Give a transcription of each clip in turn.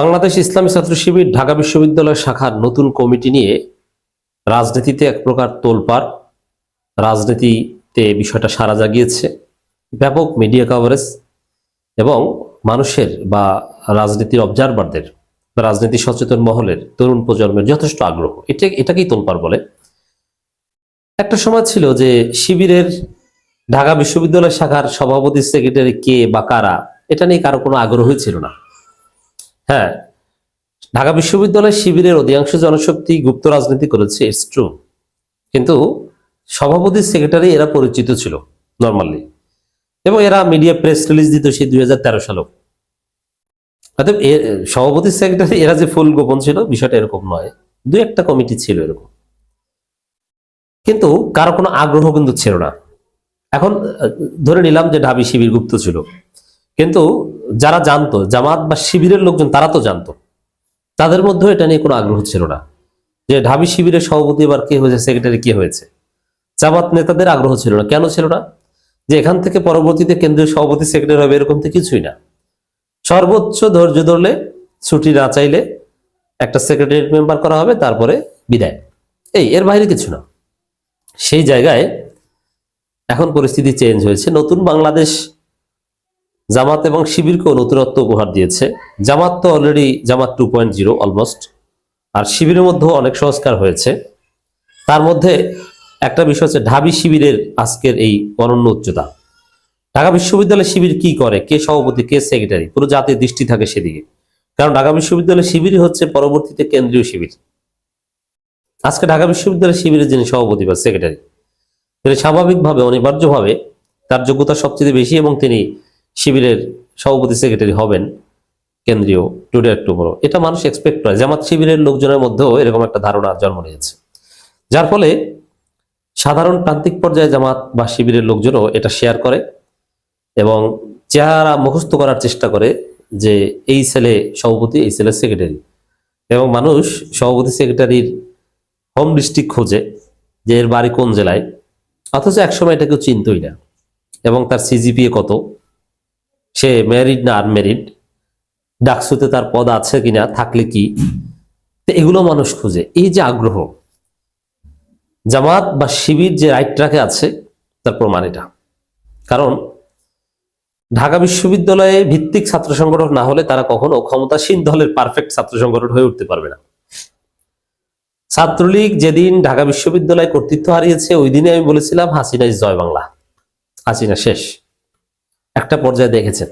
বাংলাদেশ ইসলামী ছাত্র শিবির ঢাকা বিশ্ববিদ্যালয় শাখার নতুন কমিটি নিয়ে রাজনীতিতে এক প্রকার তোলপাড়। রাজনীতিতে বিষয়টা সারা জাগিয়েছে। ব্যাপক মিডিয়া কভারেজ এবং মানুষের বা রাজনীতির অবজারভারদের রাজনীতি সচেতন মহলের তরুণ প্রজন্মের যথেষ্ট আগ্রহ। এটা, এটাকেই তোলপাড় বলে। একটা সময় ছিল যে শিবিরের ঢাকা বিশ্ববিদ্যালয় শাখার সভাপতি সেক্রেটারি কে বা কারা, এটা নিয়ে কারও কোনো আগ্রহই ছিল না। হ্যাঁ ঢাকা বিশ্ববিদ্যালয় শিবিরের অধিকাংশ জনশক্তি গুপ্ত রাজনীতি করেছে ইটস ট্রু কিন্তু সভাপতি সেক্রেটারি এরা পরিচিত ছিল নর্মালি এবং এরা মিডিয়া প্রেস রিলিজ দিত সেই দুই হাজার তেরো সালেও। অতএব সভাপতি সেক্রেটারি এরা যে ফুল গোপন ছিল, বিষয়টা এরকম নয়। দু একটা কমিটি ছিল এরকম। কিন্তু কারও কোনো আগ্রহ কিন্তু ছিল না। এখন ধরে নিলাম যে ঢাবি শিবির গুপ্ত ছিল। কিন্তু যারা জানতো, জামাত বা শিবিরের লোকজন, তারা তো জানতো। তাদের মধ্যে এটা নিয়ে কোনো আগ্রহ ছিল না। যে ঢাবি শিবিরের সভাপতি এবার কে হয়েছে, সেক্রেটারি কে হয়েছে? জামাত নেতাদের আগ্রহ ছিল না। কেন ছিল না? যে এখান থেকে পরবর্তীতে কেন্দ্রীয় সভাপতি, সেক্রেটারি হবে এরকম তো কিছুই না। সর্বোচ্চ ধৈর্য ধরলে, ছুটি না চাইলে একটা সেক্রেটারি মেম্বার করা হবে, তারপরে বিদায়। এই, এর বাইরে কিছু না। সেই জায়গায় এখন পরিস্থিতি চেঞ্জ হয়েছে। নতুন বাংলাদেশ জামাত এবং শিবিরকেও নতুনত্ব উপহার দিয়েছে। জামাত তো already Jamaat two point zero almost আর শিবিরের মধ্যেও অনেক সংস্কার হয়েছে। তার মধ্যে একটা বিষয় হচ্ছে ঢাবি শিবিরের আজকের এই অনন্য উচ্চতা। ঢাকা বিশ্ববিদ্যালয় শিবির কি করে? কে সভাপতি, কে সেক্রেটারি পুরো জাতির দৃষ্টি থাকে সেদিকে। কারণ ঢাকা বিশ্ববিদ্যালয় শিবিরই হচ্ছে পরবর্তীতে কেন্দ্রীয় শিবির। আজকে ঢাকা বিশ্ববিদ্যালয় শিবিরের যিনি সভাপতি বা সেক্রেটারি তিনি স্বাভাবিকভাবে, অনিবার্যভাবে তার যোগ্যতা সবচেয়ে বেশি এবং তিনি শিবিরের সভাপতি সেক্রেটারি হবেন কেন্দ্রীয় টুডে একটু বড়। এটা মানুষ এক্সপেক্ট করে, জামাত শিবিরের লোকজনের মধ্যেও এরকম একটা ধারণা জন্ম নিয়েছে। যার ফলে সাধারণ প্রান্তিক পর্যায়ে জামাত বা শিবিরের লোকজনও এটা শেয়ার করে এবং চেহারা মুখস্থ করার চেষ্টা করে যে এই ছেলে সভাপতি, এই ছেলে সেক্রেটারি এবং মানুষ সভাপতি সেক্রেটারির হোম ডিস্ট্রিক্ট খোঁজে যে এর বাড়ি কোন জেলায়। অথচ একসময় এটা কেউ চিনতই না। এবং তার সিজিপিএ কত? সে ম্যারিড না আনম্যারিড ডাকসুতে তার পদ আছে কিনা, থাকলে কি? এগুলো মানুষ খুঁজে। এই যে আগ্রহ, জামাত বা শিবির যে রাইট ট্র্যাকে আছে, তার প্রমাণ এটা। কারণ, ঢাকা বিশ্ববিদ্যালয়ে ভিত্তিক ছাত্র সংগঠন না হলে তারা কখনো ক্ষমতাসীন দলের পারফেক্ট ছাত্র সংগঠন হয়ে উঠতে পারবে না। ছাত্রলীগ যেদিন ঢাকা বিশ্ববিদ্যালয় কর্তৃত্ব হারিয়েছে, ওই দিনে আমি বলেছিলাম হাসিনা জয় বাংলা। হাসিনা শেষ। একটা পর্যায়ে দেখেছেন।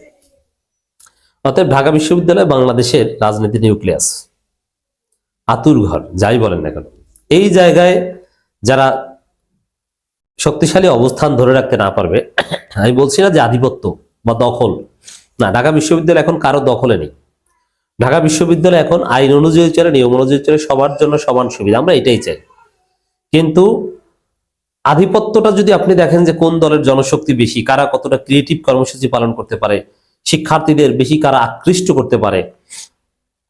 অতএব ঢাকা বিশ্ববিদ্যালয় বাংলাদেশের রাজনীতি নিউক্লিয়াস। আতুর ঘর, যাই বলেন না কেন। এই জায়গায় যারা শক্তিশালী অবস্থান ধরে রাখতে না পারবে, আমি বলছি না যে আধিপত্য বা দখল। না, ঢাকা বিশ্ববিদ্যালয় এখন কারও দখলে নেই। ঢাকা বিশ্ববিদ্যালয় এখন আইন অনুযায়ী চলে, নিয়ম অনুযায়ী চলে, সবার জন্য সমান সুবিধা, আমরা এটাই চাই। কিন্তু আধিপত্যটা যদি আপনি দেখেন যে কোন দলের জনশক্তি বেশি, কারা কতটা ক্রিয়েটিভ কর্মসূচি পালন করতে পারে, শিক্ষার্থীদের বেশি কারা আকৃষ্ট করতে পারে,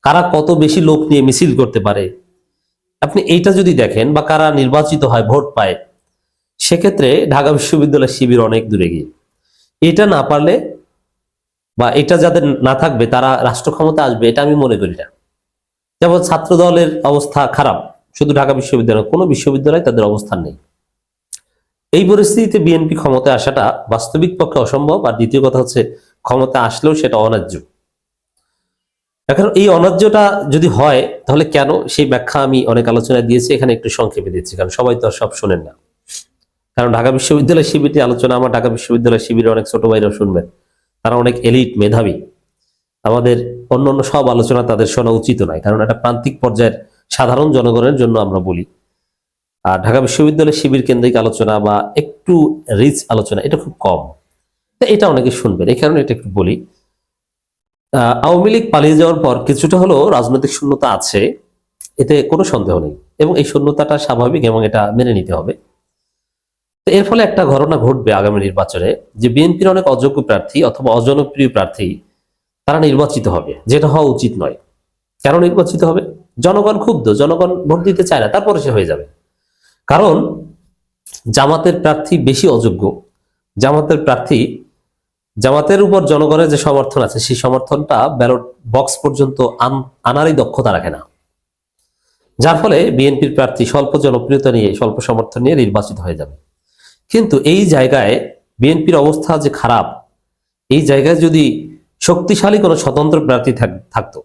কারা কত বেশি লোক নিয়ে মিছিল করতে পারে, আপনি এইটা যদি দেখেন বা কারা নির্বাচিত হয়, ভোট পায়, সেক্ষেত্রে ঢাকা বিশ্ববিদ্যালয় শিবির অনেক দূরে গিয়ে। এটা না পারলে বা এটা যাদের না থাকবে, তারা রাষ্ট্র ক্ষমতা আসবে, এটা আমি মনে করি না। যেমন ছাত্র দলের অবস্থা খারাপ, শুধু ঢাকা বিশ্ববিদ্যালয়, কোনো বিশ্ববিদ্যালয়ে তাদের অবস্থান নেই। এই পরিস্থিতিতে বিএনপি ক্ষমতায় আসাটা বাস্তবিক পক্ষে অসম্ভব, আর দ্বিতীয় কথা হচ্ছে ক্ষমতা আসলেও সেটা অন্যায্য এখন এই অন্যায্যটা যদি হয়, তাহলে কেন? সেই ব্যাখ্যা আমি অনেক আলোচনায় দিয়েছি, এখানে একটু সংক্ষেপে দিচ্ছি, কারণ সবাই তো আর সব শোনেন না। কারণ ঢাকা বিশ্ববিদ্যালয় শিবিরটি আলোচনা, আমার ঢাকা বিশ্ববিদ্যালয় শিবিরে অনেক ছোট ভাইরাও শুনবেন। তারা অনেক এলিট মেধাবী। আমাদের অন্য অন্য সব আলোচনা তাদের শোনা উচিত নয়, কারণ এটা প্রান্তিক পর্যায়ের সাধারণ জনগণের জন্য আমরা বলি। আর ঢাকা বিশ্ববিদ্যালয় শিবির কেন্দ্রিক আলোচনা বা একটু রিচ আলোচনা, এটা খুব কম। এটা অনেকে শুনবেন, এই কারণে এটা একটু বলি। আওয়ামী লীগ পালিয়ে যাওয়ার পর কিছুটা হলেও রাজনৈতিক শূন্যতা আছে, এতে কোনো সন্দেহ নেই। এবং এই শূন্যতাটা স্বাভাবিক এবং এটা মেনে নিতে হবে। তো এর ফলে একটা ঘটনা ঘটবে আগামী নির্বাচনে, যে বিএনপির অনেক অযোগ্য প্রার্থী অথবা অজনপ্রিয় প্রার্থী, তারা নির্বাচিত হবে, যেটা হওয়া উচিত নয়। কেন নির্বাচিত হবে? জনগণ ক্ষুব্ধ, জনগণ ভোট দিতে চায় না, তারপরে সে হয়ে যাবে। কারণ জামাতের প্রার্থী বেশি অযোগ্য। জামাতের প্রার্থী, জামাতের উপর জনগণের যে সমর্থন আছে, সেই সমর্থনটা ব্যালট বক্স পর্যন্ত আন- আনারই দক্ষতা রাখে না। যার ফলে বিএনপির প্রার্থী স্বল্প জনপ্রিয়তা নিয়ে, স্বল্প সমর্থন নিয়ে নির্বাচিত হয়ে যাবে। কিন্তু এই জায়গায় বিএনপির অবস্থা যে খারাপ, এই জায়গায় যদি শক্তিশালী কোনো স্বতন্ত্র প্রার্থী থাক- থাকতো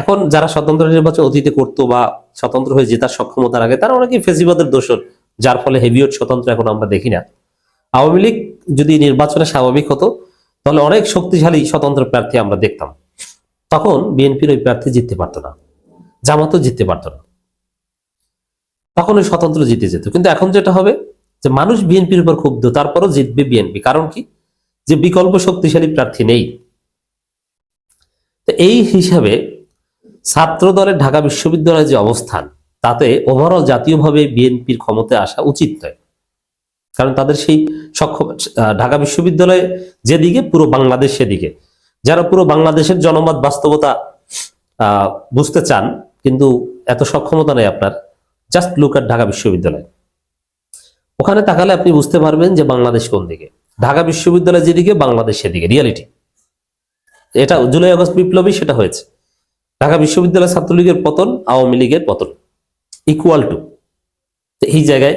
এখন যারা স্বতন্ত্র নির্বাচন অতীতে করতো বা স্বতন্ত্র হয়ে জেতার সক্ষমতা রাখে তারা অনেকেই ফেসিবাদের দোষর যার ফলে হেভিওট স্বতন্ত্র এখন আমরা দেখি না। আওয়ামী লীগ যদি নির্বাচনে স্বাভাবিক হতো, তাহলে অনেক শক্তিশালী স্বতন্ত্র প্রার্থী আমরা দেখতাম। তখন বিএনপির ওই প্রার্থী জিততে পারতো না, জামাতও জিততে পারতো না। তখন ওই স্বতন্ত্র জিতে যেত। কিন্তু এখন যেটা হবে, যে মানুষ বিএনপির উপর ক্ষুব্ধ, তারপরও জিতবে বিএনপি। কারণ কি? যে বিকল্প শক্তিশালী প্রার্থী নেই। তো এই হিসাবে ছাত্র দলের ঢাকা বিশ্ববিদ্যালয়ের যে অবস্থান, তাতে ওভারঅল জাতীয়ভাবে বিএনপির ক্ষমতায় আসা উচিত নয়। কারণ তাদের সেই সক্ষম ঢাকা বিশ্ববিদ্যালয়ে যেদিকে, পুরো বাংলাদেশ সেদিকে। যারা পুরো বাংলাদেশের জনমত, বাস্তবতা বুঝতে চান, কিন্তু এত সক্ষমতা নেই আপনার জাস্ট লুক at ঢাকা বিশ্ববিদ্যালয়। ওখানে তাকালে আপনি বুঝতে পারবেন যে বাংলাদেশ কোন দিকে। ঢাকা বিশ্ববিদ্যালয় যেদিকে, বাংলাদেশ সেদিকে রিয়ালিটি এটা জুলাই আগস্ট বিপ্লবী সেটা হয়েছে। ঢাকা বিশ্ববিদ্যালয় ছাত্রলীগের পতন, আওয়ামী লীগের পতন। ইকুয়াল টু এই জায়গায়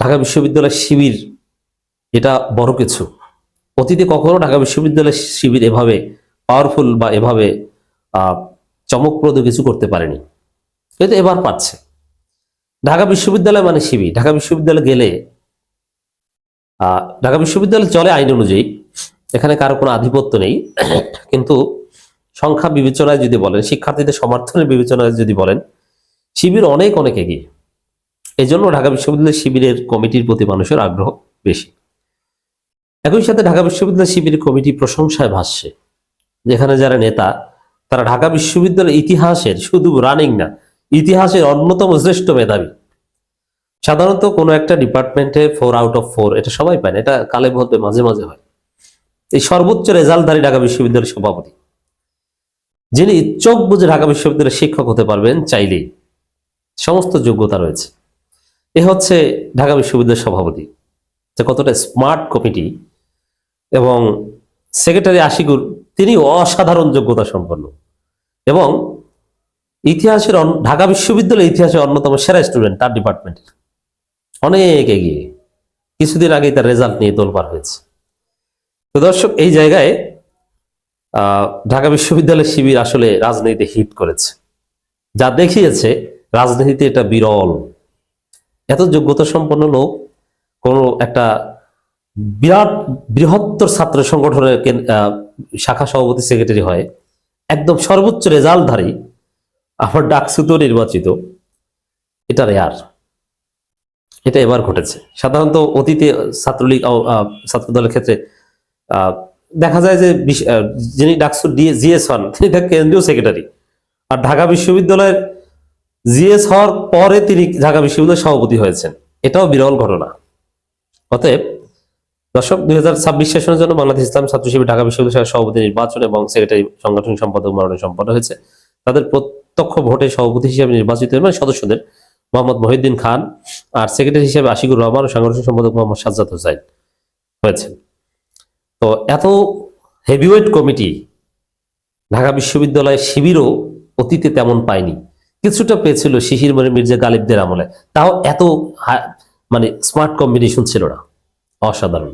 ঢাকা বিশ্ববিদ্যালয় শিবির, এটা বড় কিছু। অতীতে কখনো ঢাকা বিশ্ববিদ্যালয় শিবির এভাবে পাওয়ারফুল বা এভাবে চমকপ্রদ কিছু করতে পারেনি। কিন্তু এবার পাচ্ছে ঢাকা বিশ্ববিদ্যালয় মানে শিবির। ঢাকা বিশ্ববিদ্যালয় গেলে ঢাকা বিশ্ববিদ্যালয় চলে আইন অনুযায়ী। এখানে কারও কোনো আধিপত্য নেই, কিন্তু সংখ্যা বিবেচনায় যদি বলেন, শিক্ষার্থীদের সমর্থনের বিবেচনায় যদি বলেন, শিবির অনেক অনেক এগিয়ে। এই জন্য ঢাকা বিশ্ববিদ্যালয় শিবিরের কমিটির প্রতি মানুষের আগ্রহ বেশি। একই সাথে ঢাকা বিশ্ববিদ্যালয় শিবির কমিটি প্রশংসায় ভাসছে, যেখানে যারা নেতা, তারা ঢাকা বিশ্ববিদ্যালয়ের ইতিহাসের শুধু রানিং না, ইতিহাসের অন্যতম শ্রেষ্ঠ মেধাবী। সাধারণত কোনো একটা ডিপার্টমেন্টে ফোর আউট অফ ফোর এটা সবাই পায় না, এটা কালে বলতে মাঝে মাঝে হয়। এই সর্বোচ্চ রেজাল্টধারী ঢাকা বিশ্ববিদ্যালয়ের সভাপতি। যিনি চোখ বুঝে ঢাকা বিশ্ববিদ্যালয়ের শিক্ষক হতে পারবেন চাইলেই সমস্ত যোগ্যতা রয়েছে। এ হচ্ছে ঢাকা বিশ্ববিদ্যালয়ের সভাপতি। যে কতটা স্মার্ট কমিটি এবং সেক্রেটারি আশিকুর তিনি অসাধারণ যোগ্যতা সম্পন্ন। এবং ইতিহাসের ঢাকা বিশ্ববিদ্যালয়ের ইতিহাসের অন্যতম সেরা স্টুডেন্ট তার ডিপার্টমেন্টের অনেক এগিয়ে। কিছুদিন আগে তার রেজাল্ট নিয়ে তোলপার হয়েছে। তো দর্শক, এই জায়গায় ঢাকা বিশ্ববিদ্যালয়ের শিবির আসলে রাজনীতিতে হিট করেছে। যা দেখিয়েছে রাজনীতিতে এটা বিরল। এত যোগ্যতা সম্পন্ন লোক, কোনো একটা বিরাট বৃহত্তর ছাত্র সংগঠনের শাখা সভাপতি সেক্রেটারি হয়, একদম সর্বোচ্চ রেজাল্টধারী, আবার ডাকসুতো নির্বাচিত, এটা রেয়ার এটা এবার ঘটেছে। সাধারণত অতীতে ছাত্রলীগ ছাত্রদলের ক্ষেত্রে দেখা যায় যে যিনি ডাকসু জিএস হন, তিনি কেন্দ্রীয় সেক্রেটারি। আর ঢাকা বিশ্ববিদ্যালয়ের জিএস হওয়ার পরে তিনি ঢাকা বিশ্ববিদ্যালয়ের সভাপতি হয়েছেন। এটাও বিরল ঘটনা। অতএব, দর্শক, দুই হাজার ছাব্বিশ সেশনের জন্য বাংলাদেশ ইসলাম ছাত্র শিবির ঢাকা বিশ্ববিদ্যালয়ের সভাপতি নির্বাচন এবং সেক্রেটারি সংগঠন সম্পাদক মনোনয়ন সম্পন্ন হয়েছে। তাদের প্রত্যক্ষ ভোটে সভাপতি হিসেবে নির্বাচিত হয়েছেন সদস্যদের মোহাম্মদ মহিউদ্দিন খান আর সেক্রেটারি হিসেবে আশিকুর রহমান ও সাংগঠনিক সম্পাদক মোহাম্মদ সাজ্জাদ হোসাইন হয়েছেন। তো এত হেভিওয়েট কমিটি ঢাকা বিশ্ববিদ্যালয়ের শিবিরও অতীতে তেমন পায়নি। কিছুটা পেয়েছিল শিশির মনে, মির্জা গালিবদের আমলে। তাও এত মানে স্মার্ট কম্বিনেশন ছিল না। অসাধারণ।